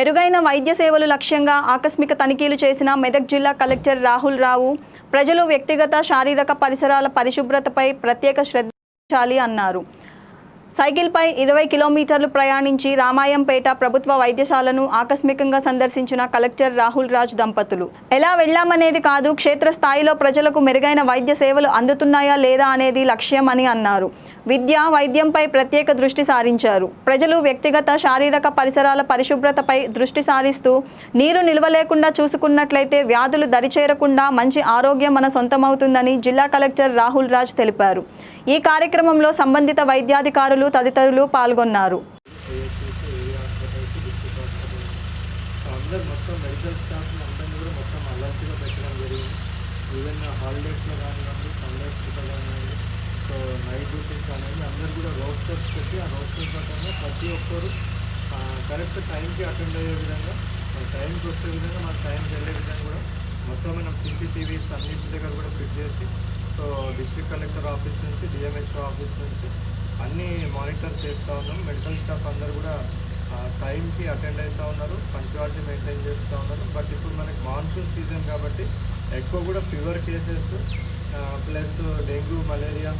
మెరుగైన వైద్య సేవలు లక్ష్యంగా ఆకస్మిక తనిఖీలు చేసిన మెదక్ జిల్లా కలెక్టర్ రాహుల్ రావు ప్రజలు వ్యక్తిగత శారీరక పరిసరాల పరిశుభ్రతపై ప్రత్యేక శ్రద్ధించాలి అన్నారు. సైకిల్పై ఇరవై కిలోమీటర్లు ప్రయాణించి రామాయంపేట ప్రభుత్వ వైద్యశాలను ఆకస్మికంగా సందర్శించిన కలెక్టర్ రాహుల్ రాజ్ దంపతులు. ఎలా వెళ్ళామనేది కాదు క్షేత్రస్థాయిలో ప్రజలకు మెరుగైన వైద్య సేవలు అందుతున్నాయా లేదా అనేది లక్ష్యం అని అన్నారు. విద్య వైద్యంపై ప్రత్యేక దృష్టి సారించారు. ప్రజలు వ్యక్తిగత శారీరక పరిసరాల పరిశుభ్రతపై దృష్టి సారిస్తూ నీరు నిల్వ లేకుండా చూసుకున్నట్లయితే వ్యాధులు దరిచేరకుండా మంచి ఆరోగ్యం మన సొంతమవుతుందని జిల్లా కలెక్టర్ రాహుల్ రాజ్ తెలిపారు. ఈ కార్యక్రమంలో సంబంధిత వైద్యాధికారులు తదితరులు పాల్గొన్నారు. మొత్తం మెడికల్ స్టాఫ్ కూడా మొత్తం అలర్ట్గా పెట్టడం జరిగింది. ఈవెన్ హాలిడేస్లో కానివ్వండి సండేస్ పూట కానివ్వండి. సో నైట్ డ్యూటీస్ అనేది అందరు కూడా రోస్టర్స్ పెట్టి ఆ రోస్టర్స్ ప్రకారంగా ప్రతి ఒక్కరు కరెక్ట్ టైంకి అటెండ్ అయ్యే విధంగా మన టైంకి వచ్చే విధంగా మన టైంకి వెళ్ళే విధంగా కూడా మొత్తం మనం సీసీటీవీస్ అన్నింటి దగ్గర కూడా ఫిట్ చేసి సో డిస్ట్రిక్ట్ కలెక్టర్ ఆఫీస్ నుంచి డిఎంహెచ్ఓ ఆఫీస్ నుంచి అన్నీ మానిటర్ చేస్తూ ఉన్నాం. మెడికల్ స్టాఫ్ అందరు కూడా టైంకి అటెండ్ అవుతూ ఉన్నారు పంచువాలిటీ మెయింటైన్ చేస్తూ ఉన్నారు. బట్ ఇప్పుడు మనకి మాన్సూన్ సీజన్ కాబట్టి ఎక్కువ కూడా fever cases plus dengue malaria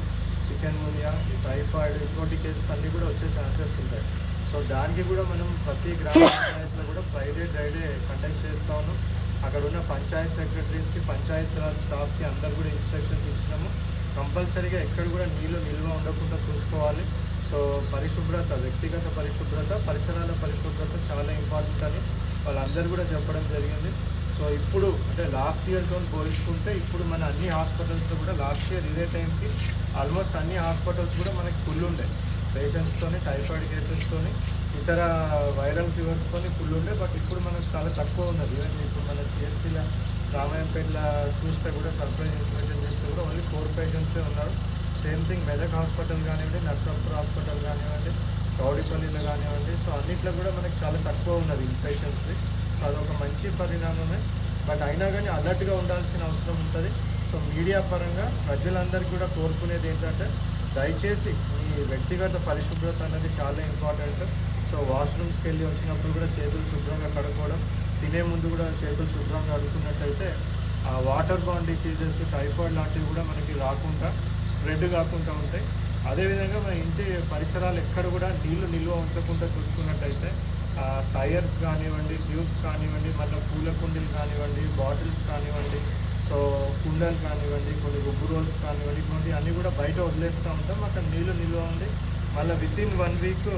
chikungunya typhoid ఇటువంటి కేసెస్ అన్నీ కూడా వచ్చే ఛాన్సెస్ ఉంటాయి. సో దానికి కూడా మనం ప్రతి గ్రామ పంచాయతీలో కూడా ఫ్రైడే డ్రైడే కండక్ట్ చేస్తాము. ఉన్నాం అక్కడ ఉన్న పంచాయత్ సెక్రటరీస్కి పంచాయత్ రాజ్ స్టాఫ్కి అందరు కూడా ఇన్స్ట్రక్షన్స్ ఇచ్చినాము. కంపల్సరీగా ఎక్కడ కూడా నీళ్ళు నిల్వ ఉండకుండా చూసుకోవాలి. సో పరిశుభ్రత వ్యక్తిగత పరిశుభ్రత పరిసరాల పరిశుభ్రత చాలా ఇంపార్టెంట్ అని వాళ్ళందరూ కూడా చెప్పడం జరిగింది. సో ఇప్పుడు అంటే లాస్ట్ ఇయర్తో పోల్చుకుంటే ఇప్పుడు మన అన్ని హాస్పిటల్స్లో కూడా లాస్ట్ ఇయర్ ఇదే టైంకి ఆల్మోస్ట్ అన్ని హాస్పిటల్స్ కూడా మనకి ఫుల్ ఉండే. పేషెంట్స్తోని టైఫాయిడ్ కేసెస్తోని ఇతర వైరల్ ఫీవర్స్తోని ఫుల్ ఉండే. బట్ ఇప్పుడు మనకు చాలా తక్కువ ఉన్నది. ఈవెన్ ఇప్పుడు మన సిఎస్సీలో రామాయంపేటలో చూస్తే కూడా సర్ప్రైజ్ ఇన్స్పెక్షన్ చేస్తే కూడా ఓన్లీ ఫోర్ పేషెంట్సే ఉన్నారు. సేమ్ థింగ్ మెదక్ హాస్పిటల్ కానివ్వండి నర్సాపూర్ హాస్పిటల్ కానివ్వండి గౌడిపల్లిలో కానివ్వండి. సో అన్నిట్లో కూడా మనకి చాలా తక్కువ ఉన్నది ఈ సో అదొక మంచి పరిణామమే. బట్ అయినా కానీ అలర్ట్గా ఉండాల్సిన అవసరం ఉంటుంది. సో మీడియా పరంగా ప్రజలందరికీ కూడా కోరుకునేది ఏంటంటే దయచేసి ఈ వ్యక్తిగత పరిశుభ్రత అనేది చాలా ఇంపార్టెంట్. సో వాష్రూమ్స్కి వెళ్ళి వచ్చినప్పుడు కూడా చేతులు శుభ్రంగా కడుక్కోవడం తినే ముందు కూడా చేతులు శుభ్రంగా కడుక్కున్నట్టయితే ఆ వాటర్ బాన్ డిసీజెస్ టైఫాయిడ్ లాంటివి కూడా మనకి రాకుండా స్ప్రెడ్ కాకుండా ఉంటాయి. అదేవిధంగా మన ఇంటి పరిసరాలు ఎక్కడ కూడా నీళ్ళు నిల్వ ఉంచకుండా చూసుకున్నట్టయితే టైర్స్ కానివ్వండి ట్యూబ్స్ కానివ్వండి మళ్ళీ పూల కుండీలు కానివ్వండి బాటిల్స్ కానివ్వండి సో కుండలు కానివ్వండి కొన్ని గుబ్బు రోల్స్ కానివ్వండి కొన్ని అన్నీ కూడా బయట వదిలేస్తూ ఉంటాం. అక్కడ నీళ్ళు నిల్వ ఉంది మళ్ళీ within one week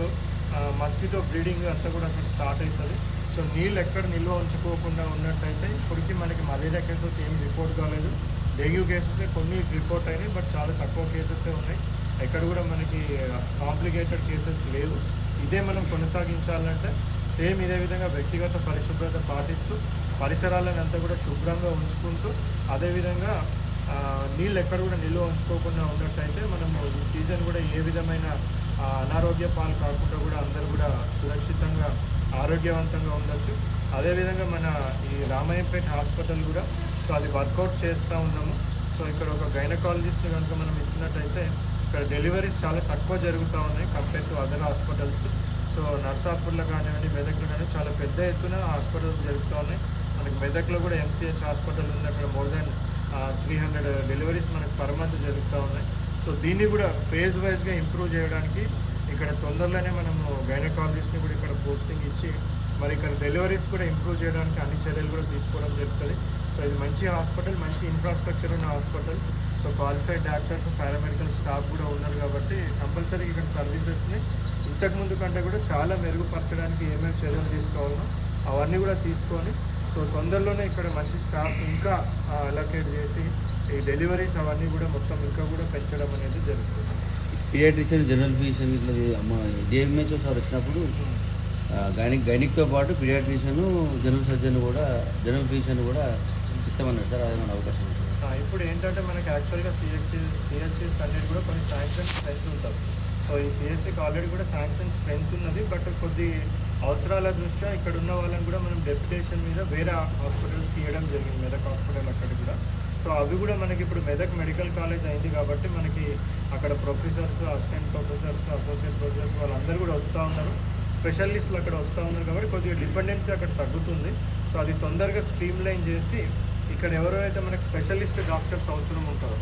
mosquito breeding అంతా కూడా అక్కడ స్టార్ట్ అవుతుంది. సో నీళ్ళు ఎక్కడ నిల్వ ఉంచుకోకుండా ఉన్నట్టయితే ఇప్పటికీ మనకి మలేరియా కేసెస్ ఏం రిపోర్ట్ కాలేదు. డెంగ్యూ కేసెస్ కొన్ని రిపోర్ట్ అయినాయి బట్ చాలా తక్కువ కేసెస్ ఉన్నాయి. ఎక్కడ కూడా మనకి కాంప్లికేటెడ్ కేసెస్ లేవు. ఇదే మనం కొనసాగించాలంటే సేమ్ ఇదే విధంగా వ్యక్తిగత పరిశుభ్రత పాటిస్తూ పరిసరాలను అంతా కూడా శుభ్రంగా ఉంచుకుంటూ అదేవిధంగా నీళ్ళు ఎక్కడ కూడా నిల్వ ఉంచుకోకుండా ఉన్నట్టయితే మనము ఈ సీజన్ కూడా ఏ విధమైన అనారోగ్య పాలు కాకుండా కూడా అందరూ కూడా సురక్షితంగా ఆరోగ్యవంతంగా ఉండొచ్చు. అదేవిధంగా మన ఈ రామాయంపేట హాస్పిటల్ కూడా సో అది వర్కౌట్ చేస్తూ ఉన్నాము. సో ఇక్కడ ఒక గైనకాలజిస్ట్ని కనుక మనం ఇచ్చినట్టయితే ఇక్కడ డెలివరీస్ చాలా తక్కువ జరుగుతూ ఉన్నాయి compare to other hospitals so నర్సాపూర్లో కానివ్వండి మెదక్లో కానీ చాలా పెద్ద ఎత్తున హాస్పిటల్స్ జరుగుతూ ఉన్నాయి. మనకి మెదక్లో కూడా ఎంసీహెచ్ హాస్పిటల్ ఉంది అక్కడ more than three hundred deliveries మనకి పర్ మంత్ జరుగుతూ ఉన్నాయి. సో దీన్ని కూడా ఫేజ్ వైజ్గా ఇంప్రూవ్ చేయడానికి ఇక్కడ తొందరలోనే మనము గైనకాలజిస్ట్ని కూడా ఇక్కడ పోస్టింగ్ ఇచ్చి మరి ఇక్కడ డెలివరీస్ కూడా ఇంప్రూవ్ చేయడానికి అన్ని చర్యలు కూడా తీసుకోవడం జరుగుతుంది. సో ఇది మంచి హాస్పిటల్ మంచి ఇన్ఫ్రాస్ట్రక్చర్ ఉన్న hospital so qualified doctors paramedical staff కూడా ఉన్నారు కాబట్టి కంపల్సరీ ఇక్కడ సర్వీసెస్ని ఇంతకుముందు కంటే కూడా చాలా మెరుగుపరచడానికి ఏమేమి చర్యలు తీసుకోవాలో అవన్నీ కూడా తీసుకొని సో తొందరలోనే ఇక్కడ మంచి స్టాఫ్ ఇంకా అలొకేట్ చేసి ఈ డెలివరీస్ అవన్నీ కూడా మొత్తం ఇంకా కూడా పెంచడం అనేది జరుగుతుంది. పీడియాట్రిషియన్ జనరల్ ఫిజిషియన్ ఇట్లా మన డిఎంహెచ్ఓ సార్ వచ్చినప్పుడు గైనిక్ గైనిక్తో పాటు పీడియాట్రిషియన్ జనరల్ సర్జన్ కూడా జనరల్ ఫిజిషియన్ కూడా ఇస్తామన్నారు సార్ అదేమైనా అవకాశం ఉంటుంది ఇప్పుడు ఏంటంటే మనకి యాక్చువల్గా సిహెచ్సి సిహెచ్సిస్ అన్నిటి కూడా కొన్ని శాంక్షన్ స్ట్రెంత్ ఉంటాయి సో ఈ సిహెచ్సికి ఆల్రెడీ కూడా శాంక్షన్ స్ట్రెంత్ ఉన్నది బట్ కొద్ది అవసరాల దృష్ట్యా ఇక్కడ ఉన్న వాళ్ళని కూడా మనం డెప్యుటేషన్ మీద వేరే హాస్పిటల్స్కి ఇవ్వడం జరిగింది మెదక్ హాస్పిటల్ అక్కడ కూడా. సో అవి కూడా మనకి ఇప్పుడు మెదక్ మెడికల్ కాలేజ్ అయింది కాబట్టి మనకి అక్కడ professors assistant professors associate professors వాళ్ళందరూ కూడా వస్తూ ఉన్నారు. స్పెషలిస్టులు అక్కడ వస్తూ ఉన్నారు కాబట్టి కొద్దిగా డిపెండెన్సీ అక్కడ తగ్గుతుంది. సో అది తొందరగా స్ట్రీమ్ లైన్ చేసి ఇక్కడ ఎవరైతే మనకి స్పెషలిస్ట్ డాక్టర్స్ అవసరం ఉంటారో